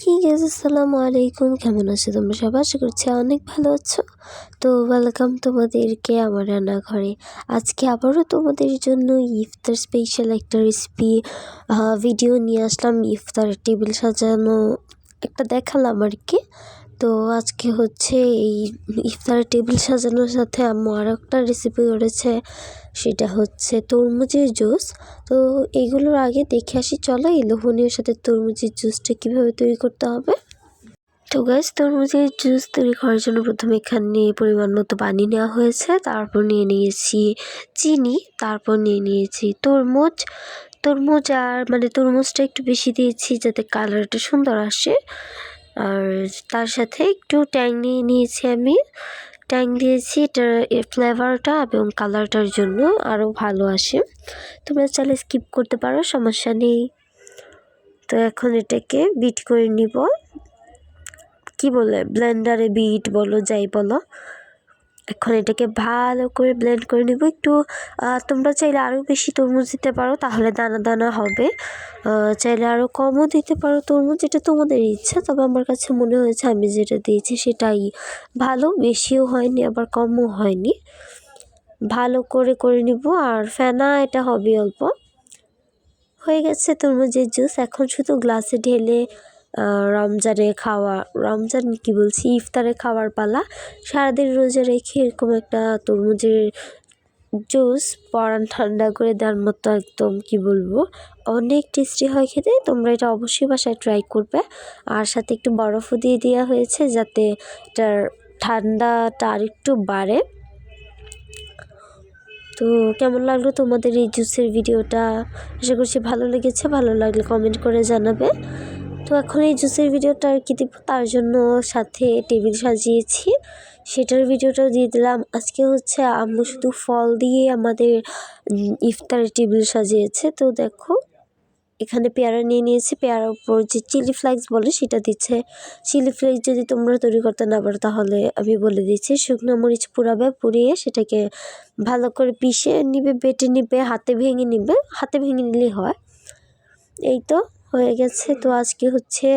কি গেছে আসসালামু আলাইকুম কেমন আছো তোমরা সবাই? আশা করছি অনেক ভালো আছো। তো ওয়েলকাম তোমাদেরকে আমার রান্নাঘরে। আজকে আবারও তোমাদের জন্য ইফতার স্পেশাল একটা রেসিপি ভিডিও নিয়ে আসলাম। ইফতার টেবিল সাজানো একটা দেখালাম আর কি তো আজকে হচ্ছে এই ইফতারের টেবিল সাজানোর সাথে আম্মু আরও একটা রেসিপি করেছে। সেটা হচ্ছে তরমুজের জুস। তো এগুলোর আগে দেখে আসি, চলো এই লোভনীয় সাথে তরমুজের জুসটা কীভাবে তৈরি করতে হবে। তো গাছ তরমুজের জুস তৈরি করার জন্য প্রথমে এখানে পরিমাণ মতো পানি নেওয়া হয়েছে। তারপর নিয়ে নিয়েছি চিনি, তারপর নিয়ে নিয়েছি তরমুজ। তরমুজ আর মানে তরমুজটা একটু বেশি দিয়েছি যাতে কালারটা সুন্দর আসে। আর তার সাথে একটু ট্যাং নিয়ে নিয়েছি আমি। ট্যাং দিয়েছি এটার ফ্লেভারটা এবং কালারটার জন্য আরও ভালো আসে। তোমরা চাইলে স্কিপ করতে পারো, সমস্যা নেই। তো এখন এটাকে বিট করে নিব। কি বলে? ব্লেন্ডারে বিট বলো, যাই বলো। এখন এটাকে ভালো করে ব্লেন্ড করে নেব। একটু তোমরা চাইলে আরও বেশি তরমুজ দিতে পারো, তাহলে দানা দানা হবে। চাইলে আরও কমও দিতে পারো তরমুজ এটা তোমাদের ইচ্ছা। তবে আমার কাছে মনে হয়েছে আমি যেটা দিয়েছি সেটাই ভালো, বেশিও হয়নি, আবার কমও হয়নি। ভালো করে করে নিব, আর ফেনা, এটা হবে অল্প। হয়ে গেছে তরমুজের জুস এখন শুধু গ্লাসে ঢেলে রমজানে খাওয়া, রমজান কি বলছি? ইফতারে খাওয়ার পালা। সারাদিন রোজা রেখে এরকম একটা তরমুজের জুস পরান ঠান্ডা করে দেওয়ার মতো একদম কি বলব? অনেক টেস্টি হয় খেতে, তোমরা এটা অবশ্যই বাসায় ট্রাই করবে। আর সাথে একটু বরফও দিয়ে দেওয়া হয়েছে যাতে এটার ঠান্ডাটা আর একটু বাড়ে। তো কেমন লাগল তোমাদের এই জুসের ভিডিওটা? আশা করছি ভালো লেগেছে, ভালো লাগলে কমেন্ট করে জানাবে। তো এখন এই জুসের ভিডিওটা আর কি দিব, তার জন্য সাথে টেবিল সাজিয়েছি। সেটার ভিডিওটাও দিয়ে দিলাম। আজকে হচ্ছে আম্মু শুধু ফল দিয়ে আমাদের ইফতারের টেবিল সাজিয়েছে। তো দেখো, এখানে পেয়ারা নিয়ে নিয়েছি। পেয়ারার উপর যে চিলি ফ্লেক্স বলে সেটা দিচ্ছে। চিলি ফ্লেক্স যদি তোমরা তৈরি করতে না পারো, তাহলে আমি বলে দিচ্ছি, শুকনো মরিচ পুরাবে পুড়িয়ে সেটাকে ভালো করে পিষে নিবে, বেটে নিবে, হাতে ভেঙে নিবে। হাতে ভেঙে নিলেই হয়। এই তো হয়ে গেছে। তো আজকে হচ্ছে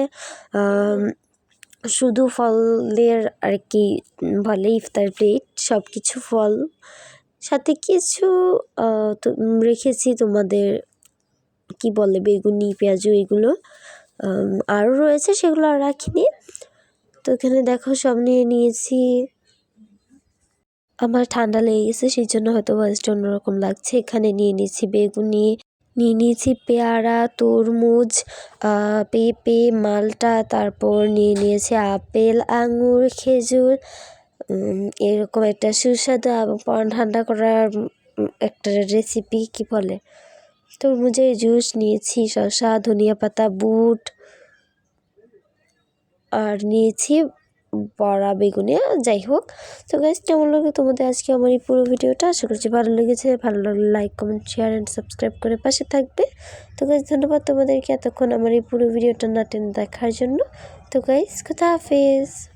শুধু ফলের আর কি বলে ইফতার প্লেট সব কিছু ফল। সাথে কিছু রেখেছি তোমাদের, কি বলে বেগুনি, পেঁয়াজু, এগুলো। আরও রয়েছে, সেগুলো আর রাখিনি। তো এখানে দেখো, সব নিয়ে নিয়েছি। আমার ঠান্ডা লেগে গেছে, সেই জন্য হয়তো ভয়েসটা অন্যরকম লাগছে। এখানে নিয়ে নিয়েছি বেগুনি নিয়ে নিয়েছি পেয়ারা, তরমুজ পেঁপে, মালটা, তারপর নিয়ে নিয়েছি আপেল, আঙুর, খেজুর এরকম একটা সুস্বাদু ঠান্ডা করার একটা রেসিপি কি বলে? তরমুজের জুস নিয়েছি, শসা, ধনিয়া পাতা, বুট, আর নিয়েছি বড়া, বেগুনে যাই হোক। তো গাইজ কেমন লাগে তোমাদের আজকে আমার এই পুরো ভিডিওটা? আশা করছি ভালো লেগেছে। ভালো লাগলে like comment share and subscribe করে পাশে থাকবে। তো গাইজ ধন্যবাদ তোমাদেরকে এতক্ষণ আমার এই পুরো ভিডিওটা না টেনে দেখার জন্য। তো গাইজ কথা হাফেজ।